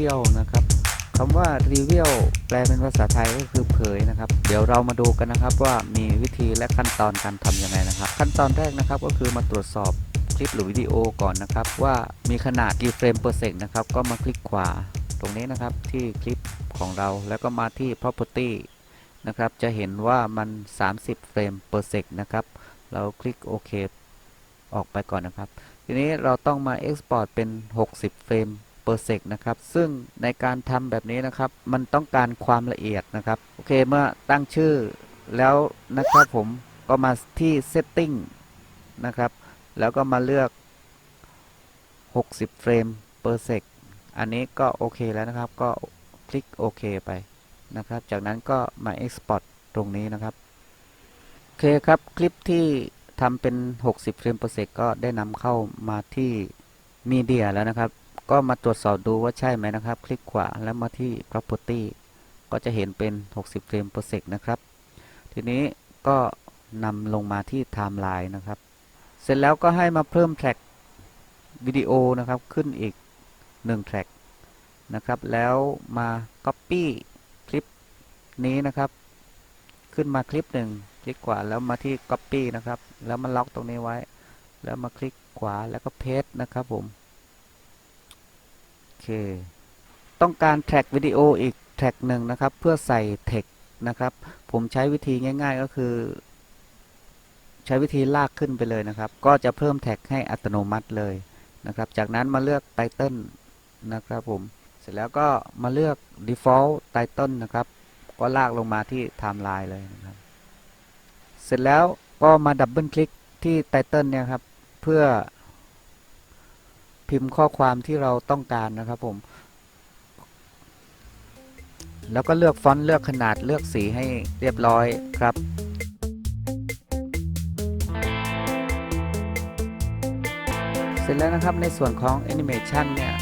Reveal นะครับคำว่า Reveal แปลเป็นภาษาไทยก็คือเผยนะครับ เดี๋ยวเรามาดูกันนะครับว่ามีวิธีและขั้นตอนการทำยังไงนะครับ ขั้นตอนแรกนะครับก็คือมาตรวจสอบคลิปหรือวิดีโอก่อนนะครับ ว่ามีขนาดกี่เฟรม per sec นะครับก็มาคลิกขวาตรงนี้นะครับที่คลิปของเราแล้วก็มาที่ property นะครับจะเห็นว่ามัน 30 เฟรม per sec นะครับ เราคลิกโอเคออกไปก่อนนะครับ ทีนี้เราต้องมา Export เป็น 60 เฟรม per sec นะครับ ซึ่งในการทำแบบนี้นะครับ มันต้องการความละเอียดนะครับ โอเค เมื่อตั้งชื่อแล้วนะครับผม ก็มาที่ Setting นะครับ แล้วก็มาเลือก 60 เฟรม per sec อันนี้ก็โอเคแล้วนะครับ ก็คลิกโอเคไปนะครับ จากนั้นก็มา Export ตรงนี้นะครับ โอเคครับ คลิปที่ทำเป็น 60 เฟรม per sec ก็ได้นำเข้ามาที่มีเดียแล้วนะครับ ก็มาตรวจสอบดูว่าใช่ไหมนะครับ คลิกขวาแล้วมาที่ property ก็จะเห็นเป็น 60 เฟรม per sec นะครับ ทีนี้ก็นำลงมาที่ timeline นะครับ เสร็จแล้วก็ให้มาเพิ่มแทร็กวิดีโอนะครับ ขึ้นอีก1แทร็กนะครับ แล้วมา copy คลิปนี้นะครับ ขึ้นมาคลิปหนึ่งคลิกขวาแล้วมาที่ copy นะครับ แล้วมาล็อกตรงนี้ไว้ แล้วมาคลิกขวาแล้วก็ paste นะครับผม เค ต้องการแทร็กวิดีโออีกแทร็กหนึ่งนะครับ เพื่อใส่ text นะครับ ผมใช้วิธีง่าย ๆ ก็คือ ใช้วิธีลากขึ้นไปเลยนะครับ ก็จะเพิ่มแท็กให้อัตโนมัติเลยนะครับ จากนั้นมาเลือกไตเติลนะครับผม เสร็จแล้วก็มาเลือก default title นะครับ ก็ลากลงมาที่ timeline เลยนะครับ เสร็จแล้วก็มาดับเบิลคลิกที่ไตเติลเนี่ยครับ เพื่อ พิมพ์ข้อความที่เราต้องการนะครับผม แล้วก็เลือกฟอนต์เลือกขนาดเลือกสีให้เรียบร้อยครับเสร็จแล้วนะครับในส่วนของ Animation เนี่ย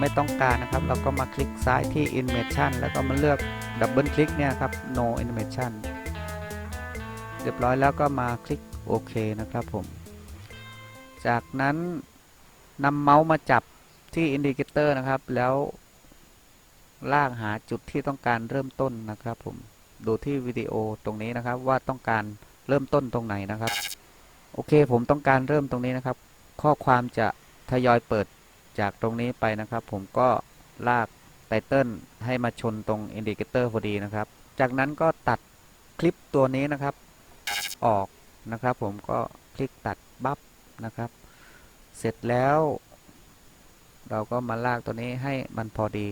ไม่ต้องการนะครับ เราก็มาคลิกซ้ายที่ Animation แล้วก็มาเลือกดับเบิลคลิกเนี่ยครับ No Animation เรียบร้อยแล้วก็มาคลิกโอเคนะครับผม จากนั้น นำเมาส์มาจับที่ Indicator นะครับ แล้วลากหาจุดที่ต้องการเริ่มต้นนะครับ ผมดูที่วิดีโอตรงนี้นะครับ ว่าต้องการเริ่มต้นตรงไหนนะครับ โอเค ผมต้องการเริ่มตรงนี้นะครับ ข้อความจะทยอยเปิดจากตรงนี้ไปนะครับ ผมก็ลากไตเติลให้มาชนตรงอินดิเคเตอร์พอดีนะครับ จากนั้นก็ตัดคลิปตัวนี้นะครับ ออกนะครับ ผมก็คลิกตัดบัฟนะครับ เสร็จแล้ว เราก็มาลากตัวนี้ให้มันพอดี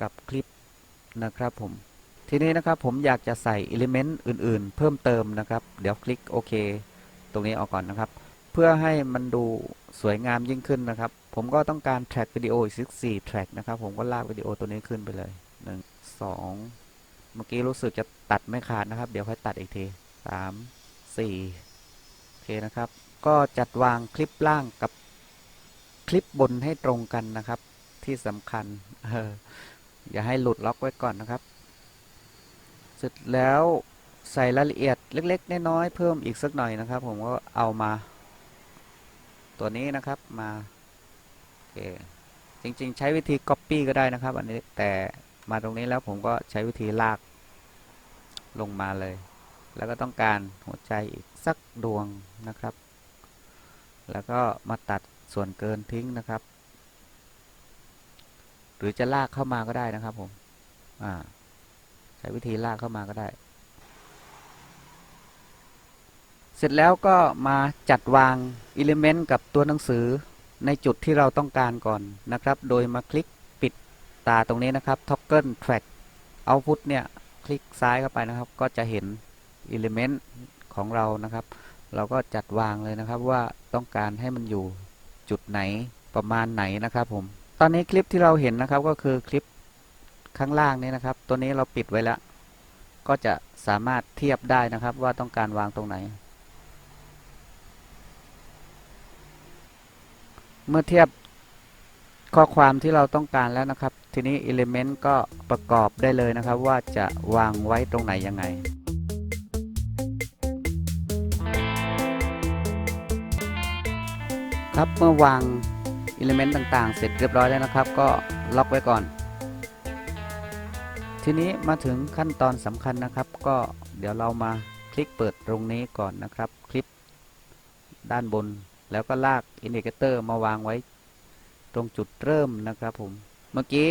กับคลิปนะครับผม ทีนี้นะครับผมอยากจะใส่อิเลเมนต์อื่น ๆ เพิ่มเติมนะครับ เดี๋ยวคลิกโอเค ตรงนี้ออกก่อนนะครับ เพื่อให้มันดูสวยงามยิ่งขึ้นนะครับ ผมก็ต้องการแทร็กวิดีโออีกสักสี่แทร็กนะครับ ผมก็ลากวิดีโอตัวนี้ขึ้นไปเลยหนึ่งสองเมื่อกี้รู้สึกจะตัดไม่ขาดนะครับ เดี๋ยวค่อยตัดอีกทีสามสี่โอเคนะครับ ก็จัดวางคลิปล่างกับคลิปบนให้ตรงกันนะครับ ที่สำคัญอออย่าให้หลุดล็อกไว้ก่อนนะครับ เสร็จแล้วใส่รายละเอียดเล็ก ๆ น้อยๆเพิ่มอีกสักหน่อยนะครับ ผมก็เอามา ตัวนี้นะครับมาโอเคจริง ๆ ใช้วิธี Copy ก็ได้นะครับ อันนี้แต่มาตรงนี้แล้วผมก็ใช้วิธีลากลงมาเลย แล้วก็ต้องการหัวใจอีกสักดวงนะครับ แล้วก็มาตัดส่วนเกินทิ้งนะครับ หรือจะลากเข้ามาก็ได้นะครับผมอ่าใช้วิธีลากเข้ามาก็ได้ เสร็จแล้วก็มาจัดวางอิเลเมนต์กับตัวหนังสือในจุดที่เราต้องการก่อนนะครับ โดยมาคลิกปิดตาตรงนี้นะครับ toggle track output เนี่ย คลิกซ้ายเข้าไปนะครับ ก็จะเห็นอิเลเมนต์ของเรานะครับ เราก็จัดวางเลยนะครับว่าต้องการให้มันอยู่จุดไหนประมาณไหนนะครับผม ตอนนี้คลิปที่เราเห็นนะครับก็คือคลิปข้างล่างนี้นะครับ ตัวนี้เราปิดไว้แล้ว ก็จะสามารถเทียบได้นะครับว่าต้องการวางตรงไหน เมื่อเทียบข้อความที่เราต้องการแล้วนะครับ ทีนี้ Element ก็ประกอบได้เลยนะครับ ว่าจะวางไว้ตรงไหนยังไง ครับเมื่อวางอิเลเมนต์ต่างๆ เสร็จเรียบร้อยแล้วนะครับ ก็ล็อกไว้ก่อน ทีนี้มาถึงขั้นตอนสำคัญนะครับ ก็เดี๋ยวเรามาคลิกเปิดตรงนี้ก่อนนะครับ คลิปด้านบน แล้วก็ลากอินดิเคเตอร์มาวางไว้ ตรงจุดเริ่มนะครับผม เมื่อกี้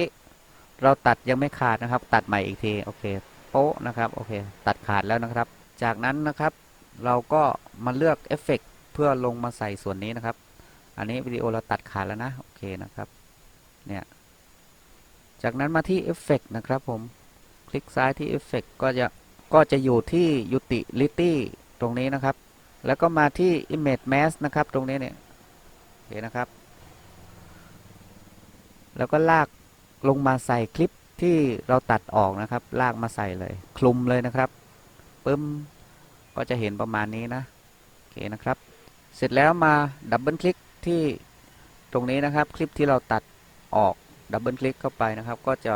เราตัดยังไม่ขาดนะครับ ตัดใหม่อีกทีโอเคโป๊ะนะครับโอเค ตัดขาดแล้วนะครับ จากนั้นนะครับ เราก็มาเลือกเอฟเฟกเพื่อลงมาใส่ส่วนนี้นะครับ อันนี้วิดีโอเราตัดขาดแล้วนะ โอเคนะครับ เนี่ย จากนั้นมาที่เอฟเฟกนะครับผม คลิกซ้ายที่เอฟเฟกก็จะ ก็จะอยู่ที่ utility ตรงนี้นะครับ แล้วก็มาที่ image mask นะครับ ตรงนี้เนี่ย โอเคนะครับ แล้วก็ลากลงมาใส่คลิปที่เราตัดออกนะครับ ลากมาใส่เลย คลุมเลยนะครับปึ้ม ก็จะเห็นประมาณนี้นะ โอเคนะครับ เสร็จแล้วมาดับเบิลคลิก ที่ตรงนี้นะครับ คลิปที่เราตัดออกดับเบิลคลิกเข้าไปนะครับ ก็จะ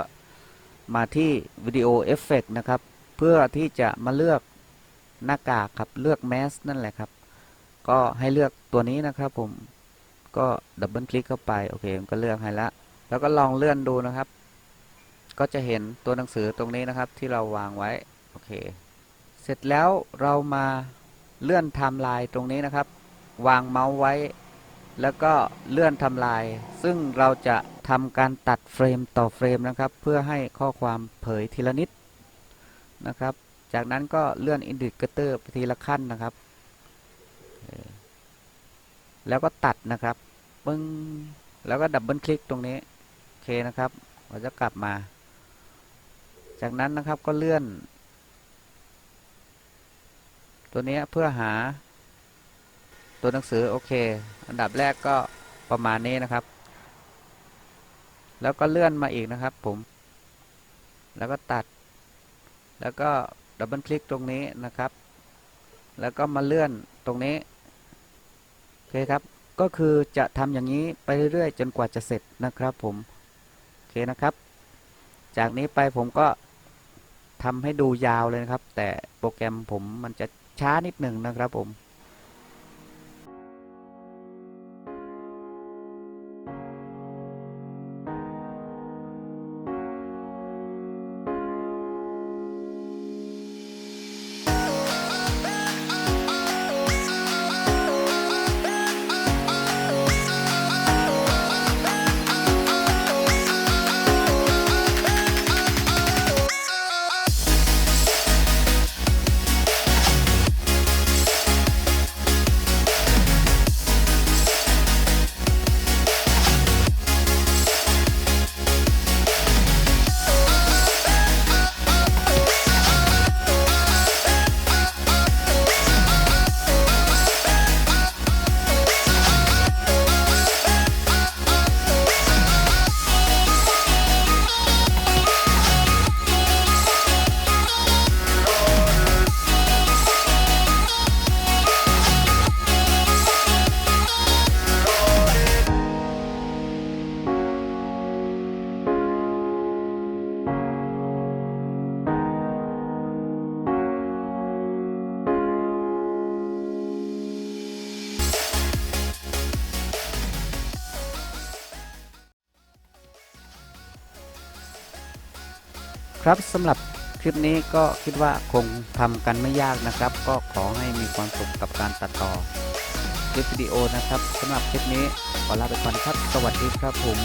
มาที่วิดีโอเอฟเฟกนะครับ เพื่อที่จะมาเลือกหน้ากากครับเลือกแมสนั่นแหละครับ ก็ให้เลือกตัวนี้นะครับ ผมก็ดับเบิลคลิกเข้าไปโอเคมันก็เลือกให้ละแล้วก็ลองเลื่อนดูนะครับ ก็จะเห็นตัวหนังสือตรงนี้นะครับ ที่เราวางไว้โอเค เสร็จแล้วเรามาเลื่อนไทม์ไลน์ตรงนี้นะครับ วางเมาส์ไว้ แล้วก็เลื่อนทำลาย ซึ่งเราจะทำการตัดเฟรมต่อเฟรมนะครับ เพื่อให้ข้อความเผยทีละนิดนะครับ จากนั้นก็เลื่อนอินดิเคเตอร์ไปทีละขั้นนะครับ แล้วก็ตัดนะครับปึ้งแล้วก็ดับเบิลคลิกตรงนี้ โอเคนะครับเราจะกลับมา จากนั้นนะครับก็เลื่อน ตัวนี้เพื่อหา ตัวหนังสือโอเค อันดับแรกก็ประมาณนี้นะครับ แล้วก็เลื่อนมาอีกนะครับ ผม แล้วก็ตัด แล้วก็ดับเบิลคลิกตรงนี้นะครับ แล้วก็มาเลื่อนตรงนี้โอเคครับ ก็คือจะทำอย่างนี้ไปเรื่อยๆ จนกว่าจะเสร็จนะครับผมโอเคนะครับ จากนี้ไปผมก็ทำให้ดูยาวเลยนะครับ แต่โปรแกรมผมมันจะช้านิดหนึ่งนะครับผม ครับสำหรับคลิปนี้ก็คิดว่าคงทำกันไม่ยากนะครับ ก็ขอให้มีความสุขกับการตัดต่อคลิปวิดีโอนะครับสำหรับคลิปนี้ขอลาไปก่อนครับ สวัสดีครับผม